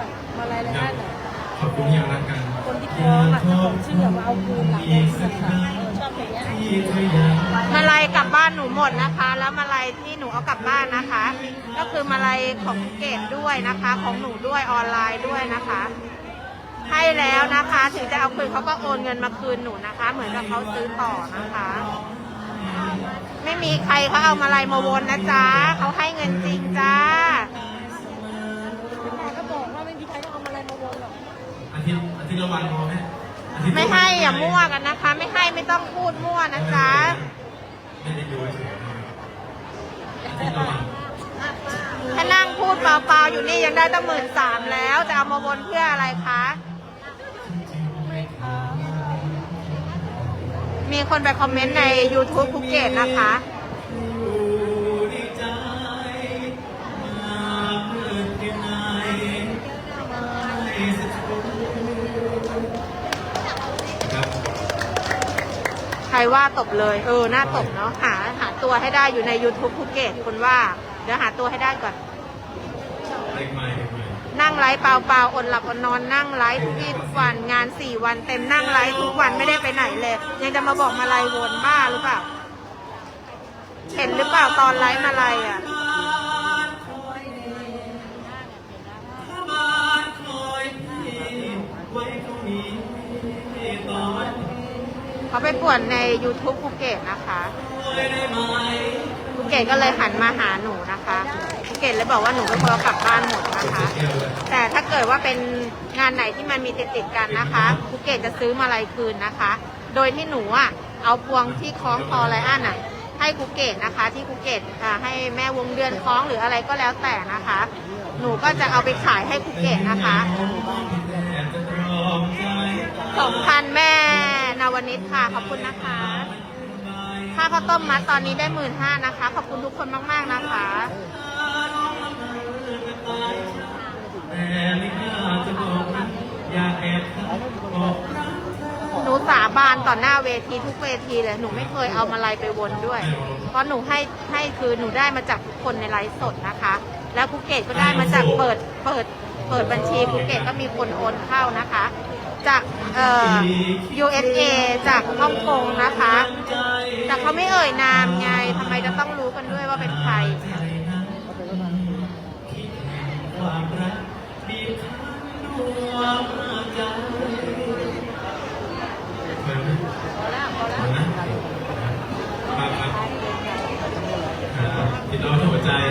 อะมาลายไรอันอะขอบคุณที่ยังรักกันคนที่ฟ้องอะขาเชื่อว่าเอาคืนหลังได้เงินอะเออชอบอย่างเงี้ยที่เธอยังมาลัยกลับบ้านหนูหมดนะคะ แล้วมาลัยที่หนูเอากลับบ้านนะคะ ก็คือมาลัยของเกดด้วยนะคะ ของหนูด้วยออนไลน์ด้วยนะคะให้แล้วนะคะ ถึงจะเอาคืนเขาก็โอนเงินมาคืนหนูนะคะ เหมือนกับเขาซื้อต่อนะคะ ไม่มีใครเขาเอามาลัยมาวนนะจ๊ะเขาให้เงินจริงจ้า ละวันพอไหมไม่ให้อย่ามั่วกันนะคะ ไม่ให้ไม่ต้องพูดมั่วนะจ๊ะไม่ได้ดูเฉยๆอานั่งพูดเปล่าๆอยู่นี่ยังได้ตั้งหมื่นสามแล้ว จะเอามาวนเพื่ออะไรคะ มีคนไปคอมเมนต์ใน YouTube ภูเก็ตนะคะ ใครว่าตบเลย เออน่าตบเนาะหาหาตัวให้ได้อยู่ใน YouTube ภูเก็ตคุณว่า เดี๋ยวหาตัวให้ได้ก่อน เด็กใหม่เด็กใหม่นั่งไลฟ์เปล่าๆอดหลับอดนอนนั่งไลฟ์ทุกวี่ทุกวันงานสี่วันเต็มนั่งไลฟ์ทุกวันไม่ได้ไปไหนเลย ยังจะมาบอกมาลายวนบ้าหรือเปล่า เห็นหรือเปล่าตอนไลฟ์มาลายอะ เขาไปป่วนใน YouTube ภูเก็ตนะคะคอยได้ไหมภูเก็ตก็เลยหันมาหาหนูนะคะภูเก็ตเลยบอกว่าหนูเป็นคนกลับบ้านหมดนะคะ แต่ถ้าเกิดว่าเป็นงานไหนที่มันมีติดติดกันนะคะภูเก็ตจะซื้อมาลัยคืนนะคะ โดยที่หนูอะเอาพวงที่คล้องคอไลอ้อนอะให้ภูเก็ตนะคะ ที่ภูเก็ตอ่าให้แม่วงเดือนคล้องหรืออะไรก็แล้วแต่นะคะ หนูก็จะเอาไปขายให้ภูเก็ตนะคะ ขอบคุณนะคะ ค่าข้าวต้มมัดตอนนี้ได้หมื่นห้านะคะ ขอบคุณทุกคนมาก ๆ นะคะแต่ไม่กล้ากนะอยากแอบบอกรักหนูสาบานต่อหน้าเวทีทุกเวทีเลย หนูไม่เคยเอามาลัยไปวนด้วย เพราะหนูให้ให้คือหนูได้มาจากทุกคนในไลฟ์สดนะคะ แล้วภูเก็ตก็ได้มาจากเปิดเปิดเปิดบัญชีภูเก็ตก็มีคนโอนเข้านะคะ จากเอ่อ USA จากฮ่องกงนะคะ แต่เขาไม่เอ่ยนามไงทำไมจะต้องรู้กันด้วยว่าเป็นใคร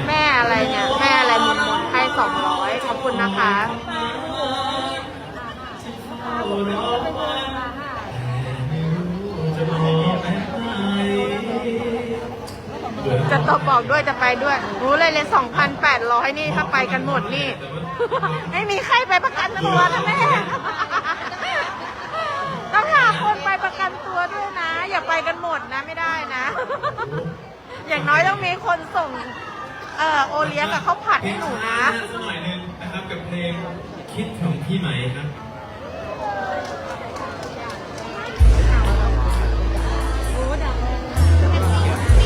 แม่อะไรเนี่ย แม่อะไรมุนมุนให้สองร้อยขอบคุณนะคะ จะบอกแม่เบื่อจะตบบอกด้วยจะไปด้วย รู้เลยเลยสองพันแปดร้อยนี่ถ้าไปกันหมดนี่ ไม่มีใครไปประกันตัวนะแม่ ต้องหาคนไปประกันตัวด้วยนะ อย่าไปกันหมดนะไม่ได้นะ อย่างน้อยต้องมีคนส่ง เอ่อโอเลี้ยงกับข้าวผัดให้หนูนะสักหน่อยหนึงนะครับกับเพลงคิดถึงพี่ไหมครับ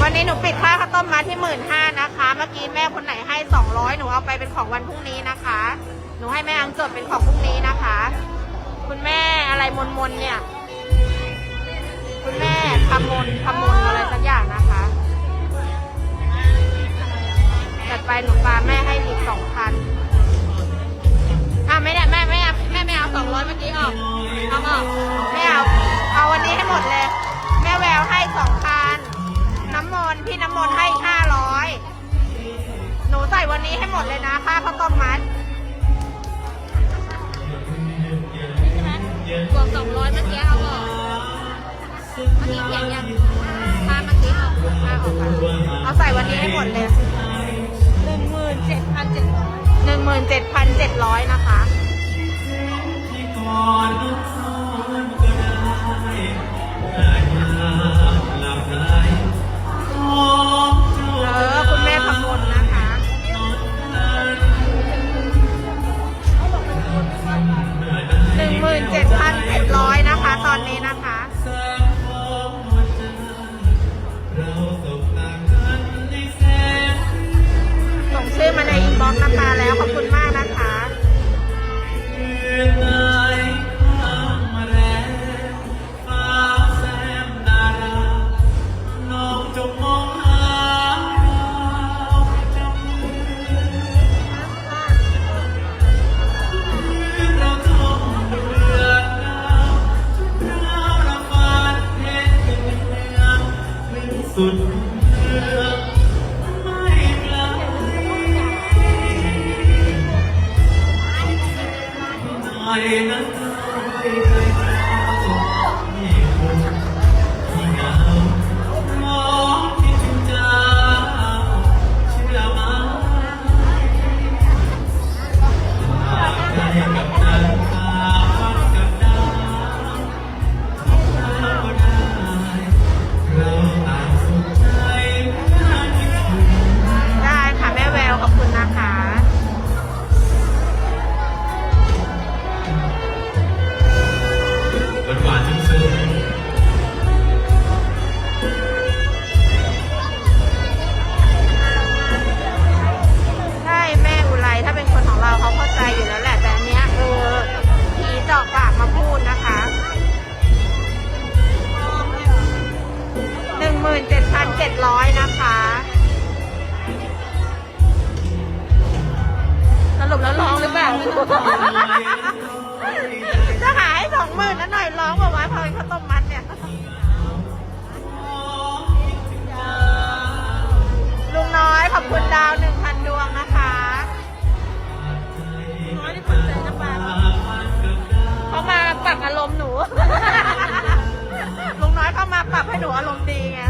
วันนี้หนูปิดค่าข้าวต้มมาที่หมื่นห้านะคะ เมื่อกี้แม่คนไหนให้สองร้อยหนูเอาไปเป็นของวันพรุ่งนี้นะคะ หนูให้แม่อังจดเป็นของพรุ่งนี้นะคะ คุณแม่อะไรมนมนๆเนี่ย คุณแม่คำมนคำมนอะไรสักอย่างนะคะจัดไปหนูปาแม่ให้อีกสองพันอะไม่ได้แม่ไม่แม่ไม่เอาสองร้อยเมื่อกี้ออกเอาออก น้ำมนต์พี่น้ำมนต์ให้ห้าร้อยหนูใส่วันนี้ให้หมดเลยนะค่าข้าวต้มมัดบวกสองร้อยเมื่อกี้เอาออกเมื่อกี้เขียนยังค่าเมื่อกี้เอาค่าออกมาเอาใส่วันนี้ให้หมดเลยหนึ่งหมื่นเจ็ดพันเจ็ดร้อยหนึ่งหมื่นเจ็ดพันเจ็ดร้อยนะคะ ข สุดเลือไม่ไกลไม่นั้น จะหายสองหมื่นนะหน่อยร้องบอกว่าพอเขาต้มมัดเนี่ย ลุงน้อยขอบคุณดาวหนึ่งพันดวงนะคะน้อยที่คนใจน้ำปาเขามาปรับอารมณ์หนู ลุงน้อยเข้ามาปรับให้หนูอารมณ์ดีไง